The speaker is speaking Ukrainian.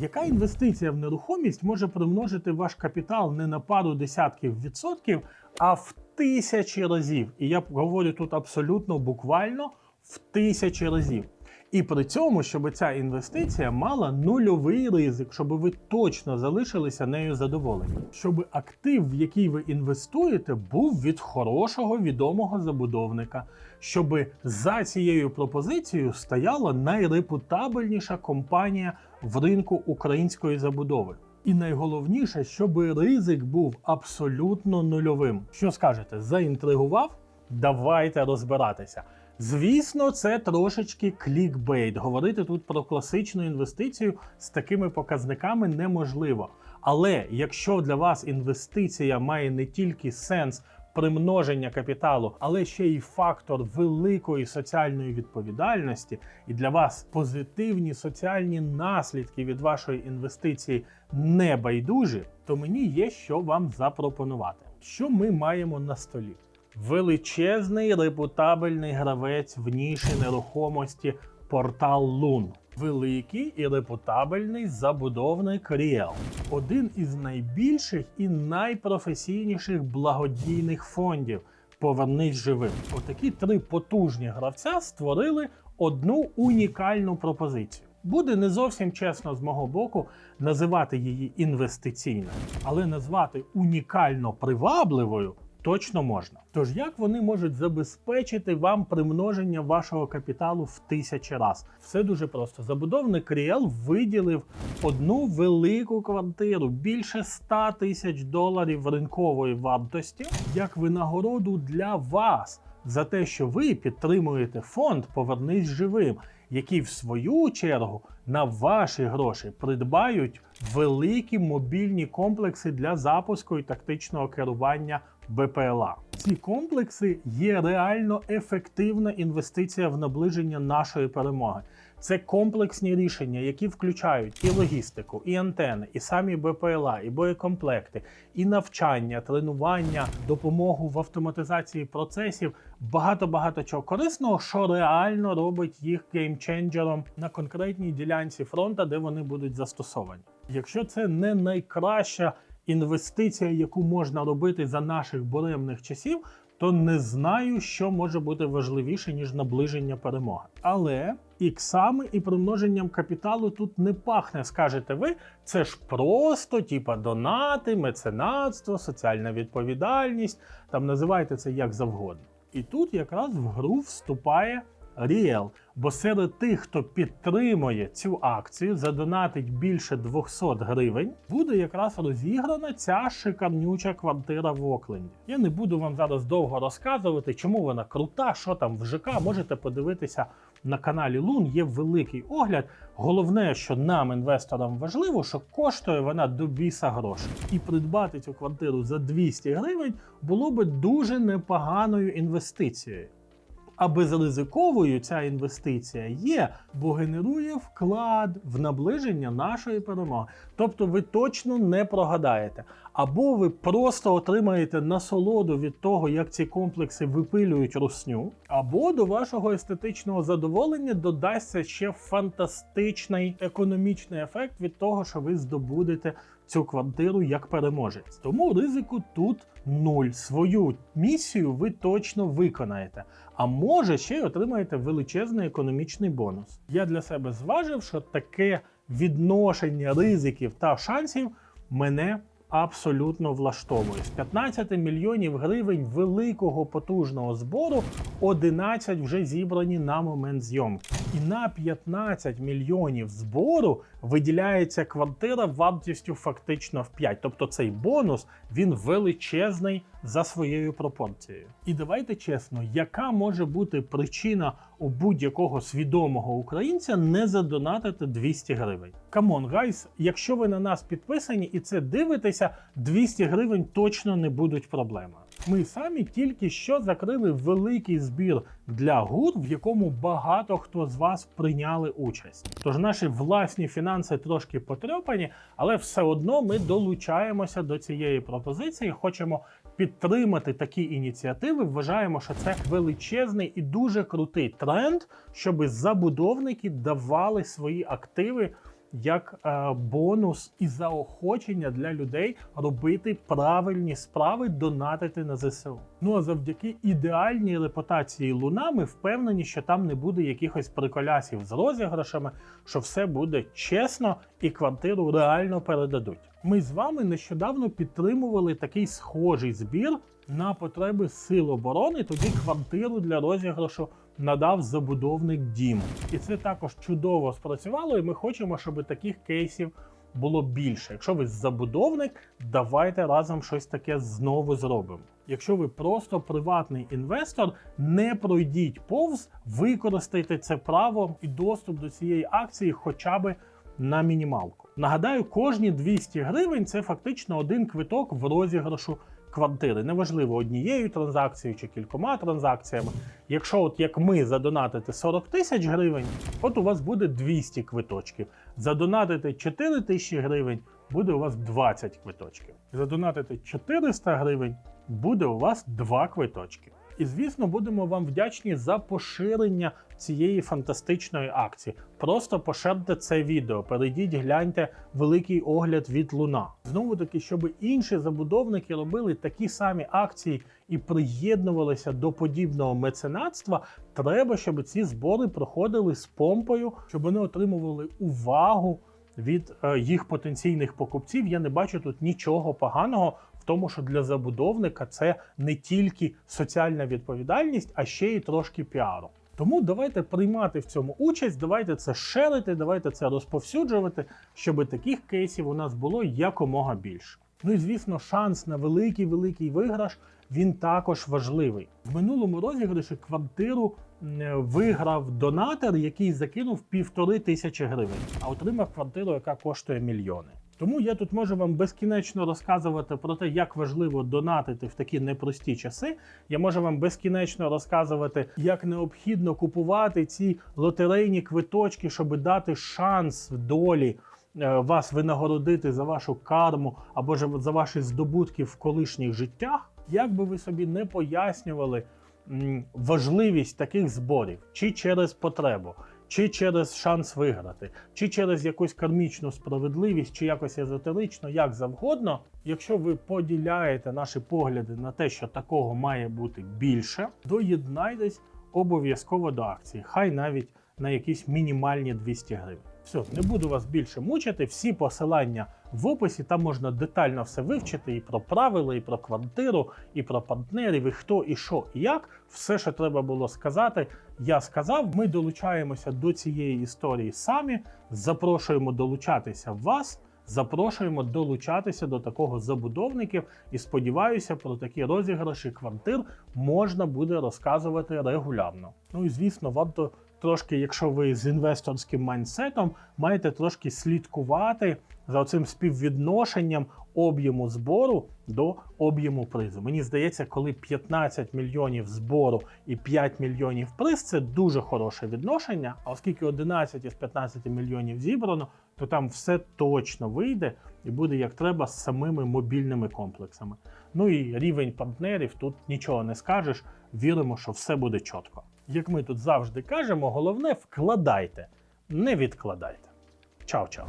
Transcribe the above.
Яка інвестиція в нерухомість може примножити ваш капітал не на пару десятків відсотків, а в тисячі разів? І я говорю тут абсолютно буквально в тисячі разів. І при цьому, щоб ця інвестиція мала нульовий ризик, щоб ви точно залишилися нею задоволені, щоб актив, в який ви інвестуєте, був від хорошого відомого забудовника, щоб за цією пропозицією стояла найрепутабельніша компанія в ринку української забудови. І найголовніше, щоб ризик був абсолютно нульовим. Що скажете, заінтригував? Давайте розбиратися. Звісно, це трошечки клікбейт. Говорити тут про класичну інвестицію з такими показниками неможливо. Але якщо для вас інвестиція має не тільки сенс примноження капіталу, але ще й фактор великої соціальної відповідальності, і для вас позитивні соціальні наслідки від вашої інвестиції не байдужі, то мені є що вам запропонувати. Що ми маємо на столі? Величезний репутабельний гравець в ніші нерухомості портал Лун. Великий і репутабельний забудовник Ріел. Один із найбільших і найпрофесійніших благодійних фондів. Повернись живим. Отакі три потужні гравця створили одну унікальну пропозицію. Буде не зовсім чесно з мого боку називати її інвестиційною, але назвати унікально привабливою точно можна. Тож як вони можуть забезпечити вам примноження вашого капіталу в тисячі раз? Все дуже просто. Забудовник Ріел виділив одну велику квартиру більше 100 тисяч доларів ринкової вартості як винагороду для вас за те, що ви підтримуєте фонд Повернись живим, який в свою чергу на ваші гроші придбають великі мобільні комплекси для запуску і тактичного керування БПЛА. Ці комплекси є реально ефективна інвестиція в наближення нашої перемоги. Це комплексні рішення, які включають і логістику, і антени, і самі БПЛА, і боєкомплекти, і навчання, тренування, допомогу в автоматизації процесів, багато багато чого корисного, що реально робить їх геймченджером на конкретній ділянці фронту, де вони будуть застосовані. Якщо це не найкраща інвестиція, яку можна робити за наших буремних часів, то не знаю, що може бути важливіше ніж наближення перемоги. Але іксами і примноженням капіталу тут не пахне, скажете ви. Це ж просто, типа донати, меценатство, соціальна відповідальність. Там називайте це як завгодно. І тут якраз в гру вступає Ріел. Бо серед тих, хто підтримує цю акцію, задонатить більше 200 гривень, буде якраз розіграна ця шикарнюча квартира в Окленді. Я не буду вам зараз довго розказувати, чому вона крута, що там в ЖК. Можете подивитися на каналі Лун. Є великий огляд. Головне, що нам, інвесторам, важливо, що коштує вона до біса грошей. І придбати цю квартиру за 200 гривень було би дуже непоганою інвестицією. А безризиковою ця інвестиція є, бо генерує вклад в наближення нашої перемоги. Тобто ви точно не прогадаєте. Або ви просто отримаєте насолоду від того, як ці комплекси випилюють русню, або до вашого естетичного задоволення додасться ще фантастичний економічний ефект від того, що ви здобудете цю квартиру як переможець. Тому ризику тут нуль. Свою місію ви точно виконаєте. А може ще й отримаєте величезний економічний бонус. Я для себе зважив, що таке відношення ризиків та шансів мене абсолютно влаштовує. З 15 мільйонів гривень великого потужного збору 11 вже зібрані на момент зйомки. І на 15 мільйонів збору виділяється квартира вартістю фактично в 5. Тобто цей бонус він величезний за своєю пропорцією. І давайте чесно, яка може бути причина у будь-якого свідомого українця не задонатити 200 гривень? Камон, гайс, якщо ви на нас підписані і це дивитеся, 200 гривень точно не будуть проблемою. Ми самі тільки що закрили великий збір для ГУР, в якому багато хто з вас прийняли участь. Тож наші власні фінанси трошки потрьопані, але все одно ми долучаємося до цієї пропозиції. Хочемо підтримати такі ініціативи. Вважаємо, що це величезний і дуже крутий тренд, щоб забудовники давали свої активи як е, бонус і заохочення для людей робити правильні справи, донатити на ЗСУ. Ну а завдяки ідеальній репутації Луна, ми впевнені, що там не буде якихось приколясів з розіграшами, що все буде чесно і квартиру реально передадуть. Ми з вами нещодавно підтримували такий схожий збір на потреби Сил оборони. Тоді квартиру для розіграшу надав забудовник дім. І це також чудово спрацювало. І ми хочемо, щоб таких кейсів було більше. Якщо ви забудовник, давайте разом щось таке знову зробимо. Якщо ви просто приватний інвестор, не пройдіть повз, використайте це право і доступ до цієї акції хоча б на мінімалку. Нагадаю, кожні 200 гривень це фактично один квиток в розіграшу квартири. Неважливо однією транзакцією чи кількома транзакціями. Якщо, от як ми, задонатите 40 тисяч гривень, от у вас буде 200 квиточків. Задонатите 4 тисячі гривень, буде у вас 20 квиточків. Задонатите 400 гривень, буде у вас 2 квиточки. І звісно, будемо вам вдячні за поширення цієї фантастичної акції. Просто поширте це відео, перейдіть, гляньте великий огляд від Луна. Знову таки, щоб інші забудовники робили такі самі акції і приєднувалися до подібного меценатства, треба, щоб ці збори проходили з помпою, щоб вони отримували увагу від е, їх потенційних покупців. Я не бачу тут нічого поганого тому, що для забудовника це не тільки соціальна відповідальність, а ще й трошки піару. Тому давайте приймати в цьому участь, давайте це шерити, давайте це розповсюджувати, щоб таких кейсів у нас було якомога більше. Ну і звісно, шанс на великий великий виграш він також важливий. В минулому розіграші квартиру виграв донатор, який закинув півтори тисячі гривень, а отримав квартиру, яка коштує мільйони. Тому я тут можу вам безкінечно розказувати про те, як важливо донатити в такі непрості часи. Я можу вам безкінечно розказувати, як необхідно купувати ці лотерейні квиточки, щоб дати шанс в долі е, вас винагородити за вашу карму або ж за ваші здобутки в колишніх життях. Як би ви собі не пояснювали важливість таких зборів, чи через потребу, чи через шанс виграти, чи через якусь кармічну справедливість, чи якось езотерично, як завгодно. Якщо ви поділяєте наші погляди на те, що такого має бути більше, доєднайтесь обов'язково до акції, хай навіть на якісь мінімальні 200 гривень. Все, не буду вас більше мучити. Всі посилання в описі. Там можна детально все вивчити і про правила, і про квартиру, і про партнерів, і хто, і що, і як. Все, що треба було сказати, я сказав. Ми долучаємося до цієї історії самі. Запрошуємо долучатися вас. Запрошуємо долучатися до такого забудовників і сподіваюся, про такі розіграші квартир можна буде розказувати регулярно. Ну і звісно, варто трошки, якщо ви з інвесторським майнсетом, маєте трошки слідкувати за цим співвідношенням об'єму збору до об'єму призу. Мені здається, коли 15 мільйонів збору і 5 мільйонів приз це дуже хороше відношення. А оскільки 11 із 15 мільйонів зібрано, то там все точно вийде і буде як треба з самими мобільними комплексами. Ну і рівень партнерів тут нічого не скажеш. Віримо, що все буде чітко. Як ми тут завжди кажемо, головне вкладайте, не відкладайте. Чао-чао.